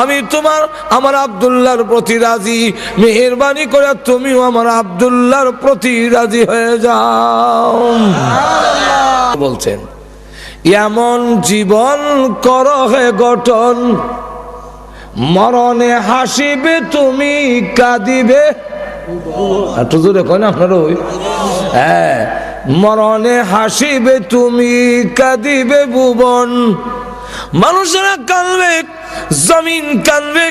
আমি তোমার, আমার আব্দুল্লাহর প্রতি রাজি। মেহরবানি করে তুমিও আমার আব্দুল্লাহর প্রতি রাজি হয়ে যাও। বলছেন, এমন জীবন কর হে গঠন, মরণে হাসিবে তুমি, কাঁদিবে। একটু জোরে কয় না আপনার ওই। হ্যাঁ মরণে হাসিবে তুমি, কাঁদিবে ভুবন। মানুষেরা কানবে জমিন কানবে,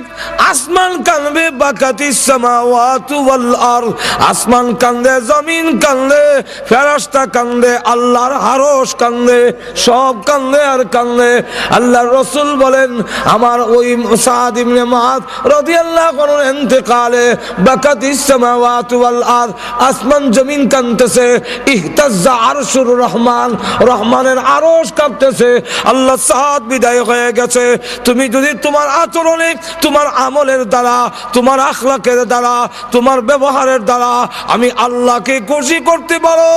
আসমান কানবে, বাকাতি সামাওয়াতু ওয়াল আরদ। আসমান কান্দে জমিন কান্দে ফেরেশতা কান্দে আল্লাহর আরশ কান্দে সব কান্দে আর কান্দে আল্লাহর রাসূল বলেন, আমার ওই সাদ ইবনে মুআদ রাদিয়াল্লাহু আনহু ইন্তেকালে বাকাতি সামাওয়াতু ওয়াল আরদ, আসমান জমিন কানতেছে, ইহতাজ্জা আরশুর রহমান, রহমানের আরশ কাঁপতেছে। আল্লাহ সাদ বিদায় হয়ে গেছে। তুমি যদি তোমার আচরণে, তোমার আমলের দ্বারা, তোমার আখলাকের দ্বারা, তোমার ব্যবহারের দ্বারা আমি আল্লাহকে খুশি করতে পারো।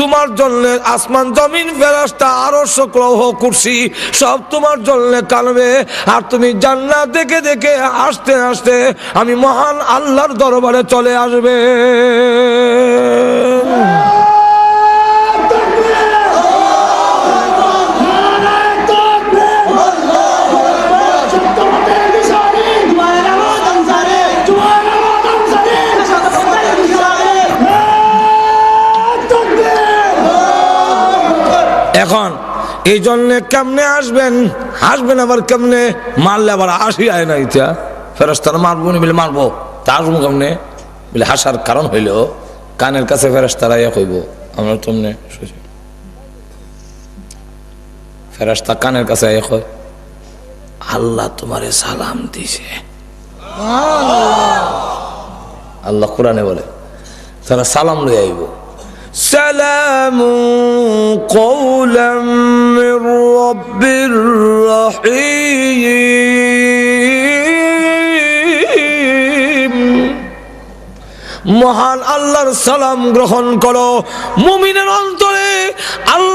তোমার জন্য আসমান, জমিন ফেরাস্তা আরও গ্রহ, কুর্সি সব তোমার জন্য কানবে। আর তুমি জান্নাত দেখে দেখে আসতে আসতে আমি মহান আল্লাহর দরবারে চলে আসবে। এই জন্য কেমনে আসবেন? আসবেন আবার কেমনে? মারলে আবার আসি আয় না ইচ্ছা ফেরস্তারা মারবো নি বলে মারবো। তা আসব কেমনে? বলে হাসার কারণ হইল কানের কাছে ফেরস্তারা ইয়া কইব আমরা তোমনে ফেরস্তা কানের কাছে ইয়া কয় আল্লাহ তোমারে সালাম দিছে। আল্লাহ কোরআনে বলে তারা সালাম লই আইব। سلام قولا من رب رحيم মহান আল্লাহর সালাম গ্রহণ করো মুমিনের অন্তরে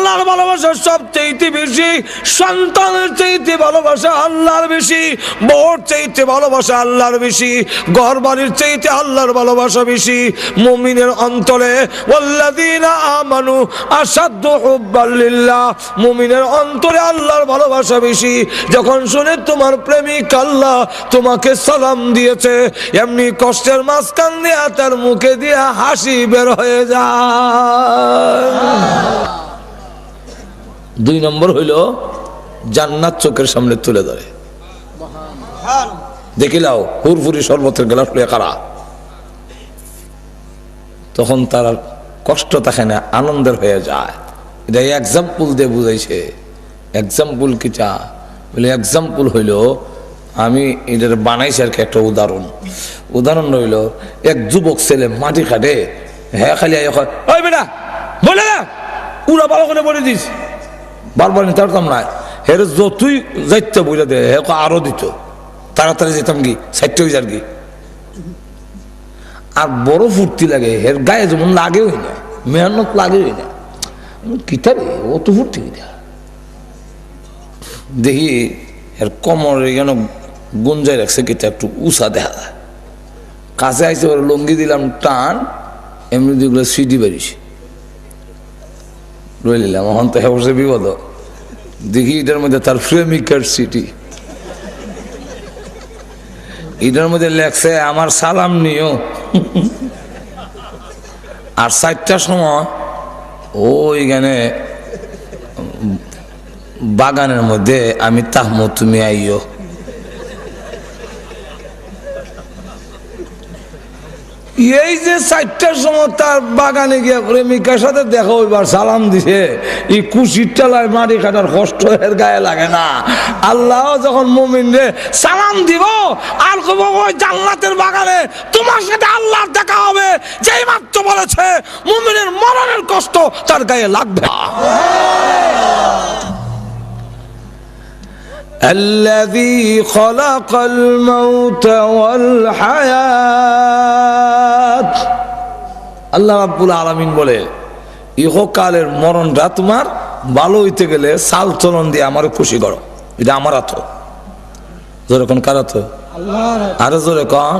আল্লাহর ভালোবাসা সবচেয়ে বেশি, সন্তানের চাইতে ভালোবাসা আল্লাহর বেশি বোর চাইতে ভালোবাসা আল্লাহর বেশি ঘর বাড়ির চাইতে আল্লাহর ভালোবাসা বেশি। মুমিনের অন্তরে আমানু মুমিনের অন্তরে আল্লাহর ভালোবাসা বেশি। যখন শুনে তোমার প্রেমিক আল্লাহ তোমাকে সালাম দিয়েছে, এমনি কষ্টের মাঝখান দিয়া তার মুখে দিয়া হাসি বের হয়ে যায়। দুই নম্বর হইল, জান্নাত চোখের সামনে তুলে ধরে। দেখিলাও হুরফুরি শরবতের গ্লাস লইয়া কারা? তখন তার কষ্ট থাকে না, আনন্দের হয়ে যায়। এটা এক্সাম্পল দিয়ে বুঝাইছে। এক্সাম্পল কি চা? বলে এক্সাম্পল হইল, আমি এটার বানাইছি আর কি একটা উদাহরণ। উদাহরণ রইল এক যুবক ছেলে মাটি কাটে হ্যাঁ খালি বেটা বলে না উড়া ভালো করে বলে দিস। বারবার নিতে পারতাম না। হের যতই যাইতে বলে দে, হে আরও দিত। তাড়াতাড়ি যেতাম কি? সাইটে হয়ে যার কি। আর বড় ফুর্তি লাগে এর গায়ে যেমন লাগে হই না, মেহনত লাগে হই না। কিতা রে অত ফুর্তি কিতা? দেখি এর কমর যেন গুঞ্জায় রাখছে, কিতা একটু উষা দেখা যায়। কাছে আইসে লঙ্গি দিলাম, টান, এমনি যেগুলো সিটি বেরিয়েছে রয়ে নিলাম এখন তো হেবসে বিপদ। দেখি এটার মধ্যে তার প্রেমিকার সিটি এটার মধ্যে লেখছে, আমার সালাম নিও। আর চারটার সময় ওইখানে বাগানের মধ্যে, আমি তাহমো, তুমি আইও এই যে চারটার সময় তার বাগানে গিয়ে প্রেমিকার সাথে দেখা হইবার সালাম দিছে এই কুশির টেলায় মাটি কাটার কষ্ট এর গায়ে লাগে না আল্লাহ যখন মুমিন রে সালাম দিব আর কব ওই জান্নাতের বাগানে তোমার সাথে আল্লাহর দেখা হবে যেই মাত্র বলেছে মুমিনের মরণের জীবনের কষ্ট তার গায়ে লাগবে না الذي خلق الموت والحياة আল্লাহ আব্বুল আলমিন বলে ইহকালের মরণটা তোমার ভালো হইতে গেলে সাল চলন দিয়ে আমার খুশি করো। এটা আমার আত জোরে কোন কার আত আরও জোরে কন?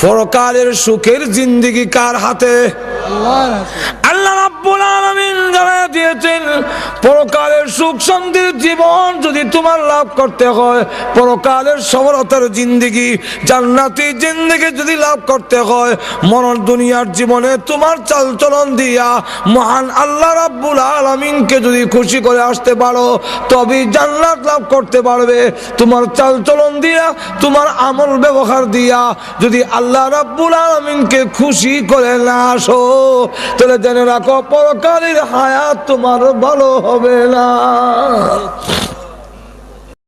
পরকালের সুখের জিন্দিগি কার হাতে? আল্লাহ রাব্বুল আলামিন দিয়েছেন পরকালের সুখ শান্তির জীবন যদি তোমার লাভ করতে হয়, পরকালের সফলতার জিন্দিগি, জান্নাতি জিন্দিগি যদি লাভ করতে হয়, মরণ দুনিয়ার জীবনে তোমার চালচলন দিয়া মহান আল্লাহ রাব্বুল আলামিনকে যদি খুশি করে আসতে পারো তবে জান্নাত লাভ করতে পারবে। তোমার চালচলন দিয়া, তোমার আমল ব্যবহার দিয়া যদি আল্লাহ রাব্বুল আলামিনকে খুশি করে না আসো, তাহলে জেনে রাখো পরকালের হায়াত তোমার ভালো হবে না। আল্লাহ